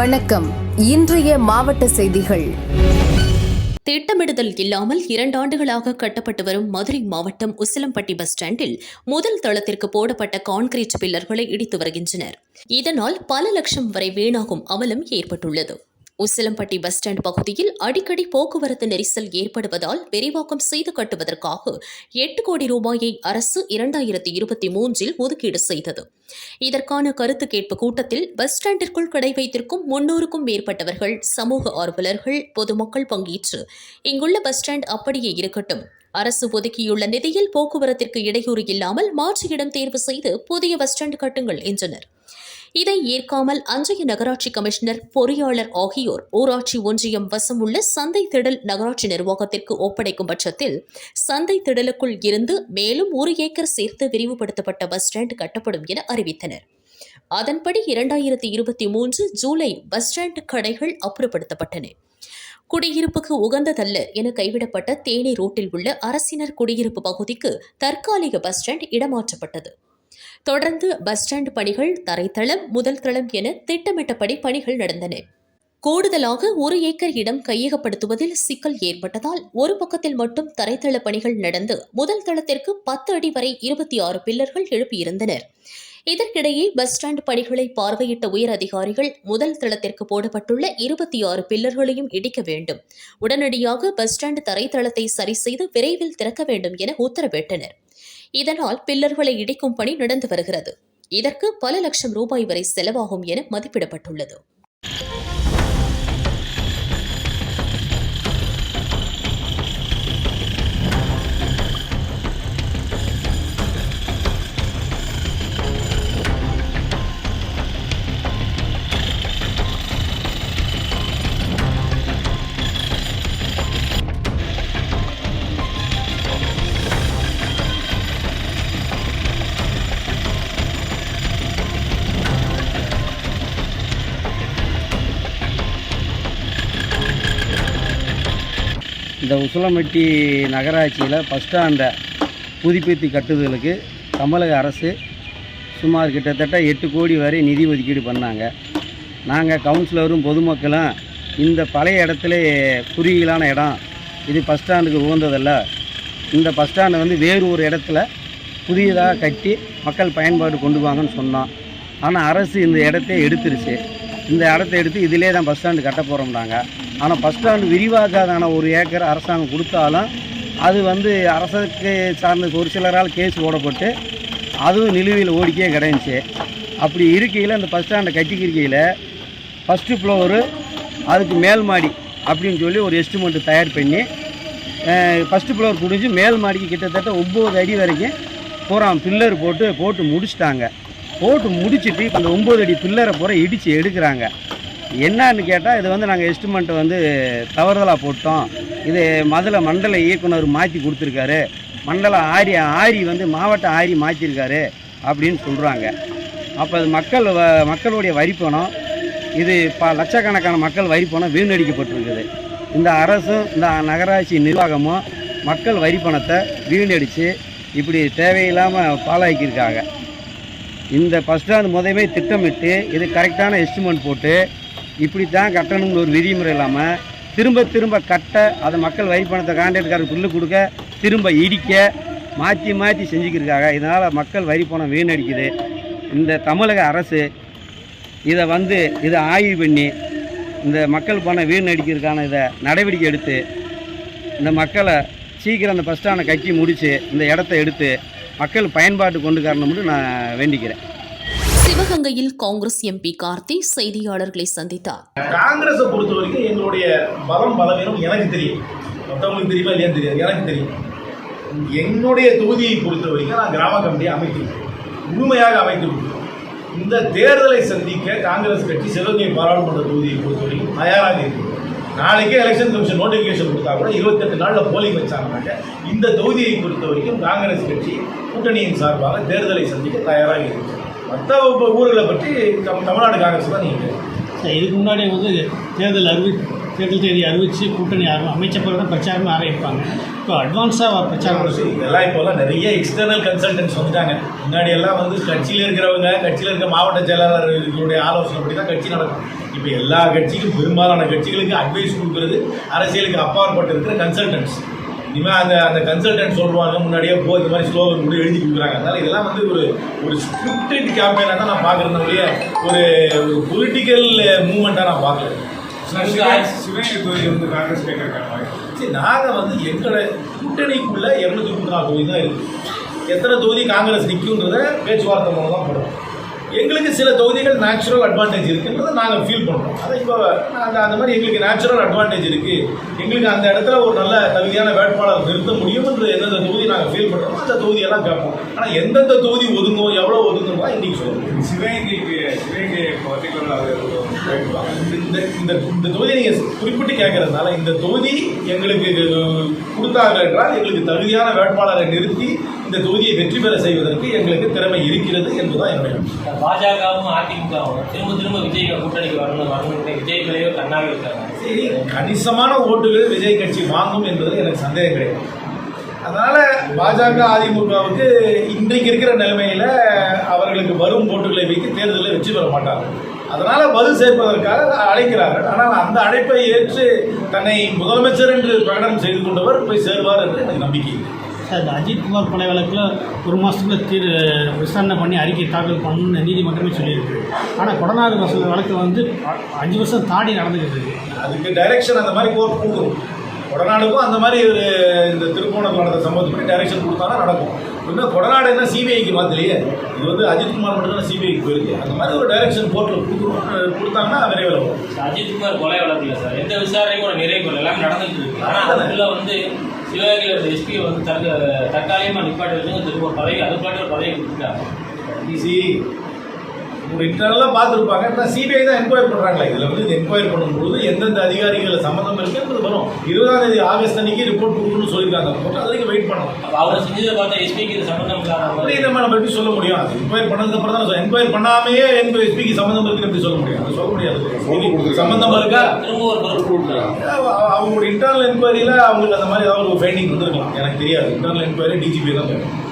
வணக்கம். இன்றைய மாவட்ட செய்திகள். திட்டமிடுதல் இல்லாமல் இரண்டு ஆண்டுகளாக கட்டப்பட்டு வரும் மதுரை மாவட்டம் உசிலம்பட்டி பஸ் ஸ்டாண்டில் முதல் தளத்திற்கு போடப்பட்ட கான்கிரீட் பில்லர்களை இடித்து வருகின்றனர். இதனால் பல லட்சம் வரை வீணாகும் அவலம் ஏற்பட்டுள்ளது. உசிலம்பட்டி பஸ் ஸ்டாண்ட் பகுதியில் அடிக்கடி போக்குவரத்து நெரிசல் ஏற்படுவதால் விரிவாக்கம் செய்து கட்டுவதற்காக எட்டு கோடி ரூபாயை அரசு இரண்டாயிரத்தி இருபத்தி மூன்றில் ஒதுக்கீடு செய்தது. இதற்கான கருத்து கேட்பு கூட்டத்தில் பஸ் ஸ்டாண்டிற்குள் கடை வைத்திருக்கும் முன்னூறுக்கும் மேற்பட்டவர்கள் சமூக ஆர்வலர்கள் பொதுமக்கள் பங்கேற்று இங்குள்ள பஸ் ஸ்டாண்ட் அப்படியே இருக்கட்டும். அரசு ஒதுக்கியுள்ள நிதியில் போக்குவரத்திற்கு இடையூறு இல்லாமல் மாற்று இடம் தேர்வு செய்து புதிய பஸ் ஸ்டாண்ட் கட்டுங்கள் என்றனர். இதை ஏற்காமல் அன்றைய நகராட்சி கமிஷனர் பொறியாளர் ஆகியோர் ஊராட்சி ஒன்றியம் வசம் உள்ள சந்தை திடல் நகராட்சி நிர்வாகத்திற்கு ஒப்படைக்கும் பட்சத்தில் சந்தை திடலுக்குள் இருந்து மேலும் ஒரு ஏக்கர் சேர்த்து விரிவுபடுத்தப்பட்ட பஸ் ஸ்டாண்ட் கட்டப்படும் என அறிவித்தனர். அதன்படி இரண்டாயிரத்தி இருபத்தி மூன்று ஜூலை பஸ் ஸ்டாண்ட் கடைகள் அப்புறப்படுத்தப்பட்டன. குடியிருப்புக்கு உகந்ததல்ல என கைவிடப்பட்ட தேனி ரோட்டில் உள்ள அரசினர் குடியிருப்பு பகுதிக்கு தற்காலிக பஸ் ஸ்டாண்ட் இடமாற்றப்பட்டது. தொடர்ந்து பஸ் ஸ்டாண்ட் பணிகள் தரைத்தளம் முதல் தளம் என திட்டமிட்டபடி பணிகள் நடந்தன. கூடுதலாக ஒரு ஏக்கர் இடம் கையகப்படுத்துவதில் சிக்கல் ஏற்பட்டதால் ஒரு பக்கத்தில் மட்டும் தரைத்தள பணிகள் நடந்து முதல் தளத்திற்கு பத்து அடி வரை இருபத்தி ஆறு பில்லர்கள் எழுப்பியிருந்தனர். இதற்கிடையே பஸ் ஸ்டாண்ட் பணிகளை பார்வையிட்ட உயர் அதிகாரிகள் முதல் தளத்திற்கு போடப்பட்டுள்ள இருபத்தி ஆறு பில்லர்களையும் இடிக்க வேண்டும். உடனடியாக பஸ் ஸ்டாண்ட் தரைத்தளத்தை சரி செய்து விரைவில் திறக்க வேண்டும் என உத்தரவிட்டனர். இதனால் பில்லர்களை இடிக்கும் பணி நடந்து வருகிறது. இதற்கு பல லட்சம் ரூபாய் வரை செலவாகும் என மதிப்பிடப்பட்டுள்ளது. இந்த உசிலம்பட்டி நகராட்சியில் பஸ் ஸ்டாண்டை புதுப்பித்து கட்டுதலுக்கு தமிழக அரசு சுமார் கிட்டத்தட்ட எட்டு கோடி வரை நிதி ஒதுக்கீடு பண்ணாங்க. நாங்கள் கவுன்சிலரும் பொதுமக்களும் இந்த பழைய இடத்துல குறுகிலான இடம் இது பஸ் ஸ்டாண்டுக்கு உகந்ததல்ல. இந்த பஸ் ஸ்டாண்டை வந்து வேறு ஒரு இடத்துல புதியதாக கட்டி மக்கள் பயன்பாடு கொண்டு வாங்கன்னு சொன்னோம். ஆனால் அரசு இந்த இடத்த எடுத்துருச்சு. இந்த இடத்த எடுத்து இதிலே தான் பஸ் ஸ்டாண்டு கட்ட போகிறோம்னாங்க ஆனால் பஸ் ஸ்டாண்டு விரிவாக்காதான ஒரு ஏக்கர் அரசாங்கம் கொடுத்தாலும் அது வந்து அரசுக்கு சார்ந்த ஒரு சிலரால் கேஸ் போடப்பட்டு அதுவும் நிலுவையில் ஓடிக்கே கிடந்துச்சு. அப்படி இருக்கையில் அந்த பஸ் ஸ்டாண்டை கட்டிக்கிருக்கையில் ஃபஸ்ட்டு ஃப்ளோரு அதுக்கு மேல் மாடி அப்படின்னு சொல்லி ஒரு எஸ்டிமேட்டு தயார் பண்ணி ஃபஸ்ட்டு ஃப்ளோர் குடிஞ்சு மேல் மாடிக்கு கிட்டத்தட்ட ஒம்பது அடி வரைக்கும் பூரா பில்லர் போட்டு போட்டு முடிச்சிட்டாங்க. போட்டு முடிச்சுட்டு இப்போ அந்த ஒம்பது அடி பில்லரை பூரா இடித்து எடுக்கிறாங்க. என்னன்னு கேட்டால் இது வந்து நாங்கள் எஸ்டிமேண்ட்டை வந்து தவறுதலாக போட்டோம். இது மதுரை மண்டல இயக்குனர் மாற்றி கொடுத்துருக்காரு. மண்டல ஆரி ஆரி வந்து மாவட்ட ஆரி மாற்றிருக்காரு அப்படின்னு சொல்கிறாங்க அப்போ அது மக்கள் வ மக்களுடைய வரிப்பணம் இது ப லட்சக்கணக்கான மக்கள் வரிப்பணம் வீணடிக்கப்பட்டிருக்குது. இந்த அரசும் இந்த நகராட்சி நிர்வாகமும் மக்கள் வரிப்பணத்தை வீணடித்து இப்படி தேவையில்லாமல் பாலாக்கியிருக்காங்க இந்த பஸ் ஸ்டாண்ட் முதவே திட்டமிட்டு இது கரெக்டான எஸ்டிமேட் போட்டு இப்படி தான் கட்டணுங்கிற ஒரு விதிமுறை இல்லாமல் திரும்ப திரும்ப கட்ட அதை மக்கள் வரி பணத்தை கான்ட்ராக்ட்காரருக்கு புல்லு கொடுக்க திரும்ப இடிக்க மாற்றி மாற்றி செஞ்சுக்கிருக்காங்க இதனால் மக்கள் வரி பணம் வீணடிக்குது. இந்த தமிழக அரசு இதை வந்து இதை ஆய்வு பண்ணி இந்த மக்கள் பணம் வீணடிக்கிறதுக்கான இதை நடவடிக்கை எடுத்து இந்த மக்களை சீக்கிரம் அந்த பஸ் ஸ்டாண்டை கட்டி முடித்து இந்த இடத்த எடுத்து மக்கள் பயன்பாட்டு கொண்டு காரணம்னு நான் வேண்டிக்கிறேன். சிவகங்கையில் காங்கிரஸ் எம்பி கார்த்தி செய்தியாளர்களை சந்தித்தார். காங்கிரஸை பொறுத்த வரைக்கும் எங்களுடைய பலம் பலவீனம் எனக்கு தெரியும். மற்றவங்களுக்கு தெரியுமா இல்லையா தெரியாது. எனக்கு தெரியும். என்னுடைய தொகுதியை பொறுத்த வரைக்கும் நான் கிராம கமிட்டியை அமைத்திருக்கேன். முழுமையாக அமைத்திருக்கிறோம் இந்த தேர்தலை சந்திக்க காங்கிரஸ் கட்சி சிவகங்கை பாராளுமன்ற தொகுதியை பொறுத்த வரைக்கும் தயாராக இருக்கிறோம் நாளைக்கே எலெக்ஷன் கமிஷன் நோட்டிஃபிகேஷன் கொடுத்தா கூட இருபத்தெட்டு நாளில் போலிங் வச்சாங்கனாக்க இந்த தொகுதியை பொறுத்த வரைக்கும் காங்கிரஸ் கட்சி கூட்டணியின் சார்பாக தேர்தலை சந்திக்க தயாராக இருக்கு. மற்ற ஊர்களை பற்றி தம்- தமிழ்நாடு காங்கிரஸ் தான் நீங்கள் இதுக்கு முன்னாடி வந்து தேர்தல் அறிவிப்பு தேர்தல் தேதி அறிவித்து கூட்டணி ஆரம்பி அமைச்ச பிறகு தான் பிரச்சாரமே ஆரம்பிப்பாங்க. இப்போ அட்வான்ஸாக பிரச்சாரம் இதெல்லாம் இப்போல்லாம் நிறைய எக்ஸ்டர்னல் கன்சல்டன்ஸ் வந்துட்டாங்க. முன்னாடி எல்லாம் வந்து கட்சியில் இருக்கிறவங்க கட்சியில் இருக்க மாவட்ட செயலாளர்களுடைய ஆலோசனைப்படி தான் கட்சி நடக்கும். இப்போ எல்லா கட்சிக்கும் பெரும்பாலான கட்சிகளுக்கு அட்வைஸ் கொடுக்கறது அரசியலுக்கு அப்பாற்பட்டு இருக்கிற கன்சல்டன்ஸ் இனிமேல் அந்த அந்த கன்சல்டன்ட் சொல்லுவாங்க முன்னாடியே போ இந்த மாதிரி ஸ்லோகன் கூட எழுதி கொடுக்குறாங்க. அதனால இதெல்லாம் வந்து ஒரு ஒரு ஸ்கிரிப்டட் கேம்பெயினாக தான் நான் பார்க்குறேன் ஒழிய ஒரு பொலிட்டிக்கல் மூமெண்ட்டாக நான் பார்க்கல. நாங்கள் வந்து எங்களோட கூட்டணிக்குள்ள இரநூத்தி முப்பத்தி நாலு தொகுதி தான் இருக்குது எத்தனை தொகுதி காங்கிரஸ் நிற்குன்றத பேச்சுவார்த்தை மூலம் தான் படுறோம் எங்களுக்கு சில தொகுதிகள் நேச்சுரல் அட்வான்டேஜ் இருக்குன்றதை நாங்கள் ஃபீல் பண்ணுறோம் அதை இப்போ அந்த அந்த மாதிரி எங்களுக்கு நேச்சுரல் அட்வான்டேஜ் இருக்குது எங்களுக்கு அந்த இடத்துல ஒரு நல்ல தகுதியான வேட்பாளர் நிறுத்த முடியும்ன்ற எந்தெந்த தொகுதி நாங்கள் ஃபீல் பண்ணுறோமோ அந்த தொகுதியெல்லாம் கேட்போம். ஆனால் எந்தெந்த தொகுதி ஒதுங்கும் எவ்வளோ ஒதுங்கும் இன்றைக்கி சொல்லுவோம். சிவகங்கைக்கு சிவகங்கை இந்த இந்த இந்த தொகுதியை நீங்கள் குறிப்பிட்டு கேட்கறதுனால இந்த தொகுதி எங்களுக்கு கொடுத்தாங்க என்றால் எங்களுக்கு தகுதியான வேட்பாளரை நிறுத்தி இந்த தொகுதியை வெற்றி பெற செய்வதற்கு எங்களுக்கு திறமை இருக்கிறது என்பதுதான் என்னுடைய. பாஜகவும் அதிமுகவும் திரும்ப திரும்ப விஜய் கூட்டணிக்கு வரணும் வரணும் விஜய் மேலேயோ கண்ணாக இருக்காங்க சரி கணிசமான ஓட்டுகள் விஜய் கட்சி வாங்கும் என்பதில் எனக்கு சந்தேகம் கிடையாது அதனால பாஜக அதிமுகவுக்கு இன்றைக்கு இருக்கிற நிலைமையில அவர்களுக்கு வரும் ஓட்டுகளை வைத்து தேர்தலில் வெற்றி பெற மாட்டார்கள் அதனால பதில் சேர்ப்பதற்காக அழைக்கிறார்கள் ஆனால் அந்த அழைப்பை ஏற்று தன்னை முதலமைச்சர் என்று பிரகடனம் செய்து கொண்டவர் போய் சேர்வார் என்று எனக்கு நம்பிக்கை. சார் இந்த அஜித்குமார் கொலை வழக்கில் ஒரு மாதத்துக்குள்ள தீர் விசாரணை பண்ணி அறிக்கை தாக்கல் பண்ணணும்னு நீதிமன்றமே சொல்லியிருக்கு. ஆனால் கொடநாடு வசூல் வழக்கு வந்து அஞ்சு வருஷம் தாண்டி நடந்துக்கிட்டு இருக்கு. அதுக்கு டைரக்ஷன் அந்த மாதிரி கோர்ட் கொடுக்கணும். கொடநாடுக்கும் அந்த மாதிரி ஒரு இந்த திருப்போணம் நடந்த சம்பவத்துக்கு டைரக்ஷன் கொடுத்தாலும் நடக்கும். இன்னும் கொடநாடு என்ன சிபிஐக்கு மாத்திலையே? இது வந்து அஜித்குமார் மட்டும் தான் சிபிஐக்கு போயிருக்கு. அந்த மாதிரி ஒரு டைரக்ஷன் கோர்ட்டில் கொடுத்துருவோம் கொடுத்தாங்கன்னா விரைவில் வரும் அஜித்குமார் கொலை வழக்கில் சார் எந்த விசாரணையும் கூட நிறைவு எல்லாமே நடந்துட்டு இருக்கு. ஆனால் அதுக்குள்ள வந்து சிவகங்கையோட எஸ்பி வந்து தற்க தற்காலிகமாக நிப்பாட்டி வச்சு திரும்ப ஒரு பதவி அது பாட்டு ஒரு பதவி கொடுத்துட்டாங்க. ஈஸி ஒரு இன்டர்னலாக பார்த்துருப்பாங்க. ஆனால் சிபிஐ தான் என்கொயரி பண்ணுறாங்களா இதில் வந்து இது என்கொயரி பண்ணும்பொழுது எந்தெந்த அதிகாரிகள் சம்மந்தம் இருக்குன்றது வரும். இருபதாம் தேதி ஆகஸ்ட் அன்னைக்கு ரிப்போர்ட் கொடுக்கணும்னு சொல்லியிருக்காங்க. அது வரைக்கும் வெயிட் பண்ணணும் அப்போ அவரை செஞ்சதை பார்த்தா எஸ்பிக்கு இது சம்மந்தம் மாதிரி நம்ம எப்படி சொல்ல முடியும்? அது என்கொயரி பண்ணதுக்கு அப்புறம் தான் என்கொயரி பண்ணாமையே என்கொயரி எஸ்பிக்கு சம்மந்தம் இருக்குன்னு எப்படி சொல்ல முடியும்? அது சொல்ல முடியாது. சம்மந்தம் இருக்கா? திரும்ப ஒரு பொறுப்பு கொடுத்துருக்காங்க. அவ- அவங்களோட இன்டர்னல் என்கொயரியில் அவங்களுக்கு அந்த மாதிரி ஏதாவது ஒரு ஃபைண்டிங் வந்திருக்கலாம். எனக்கு தெரியாது. இன்டர்னல் என்கொயரி டிஜிபி தான்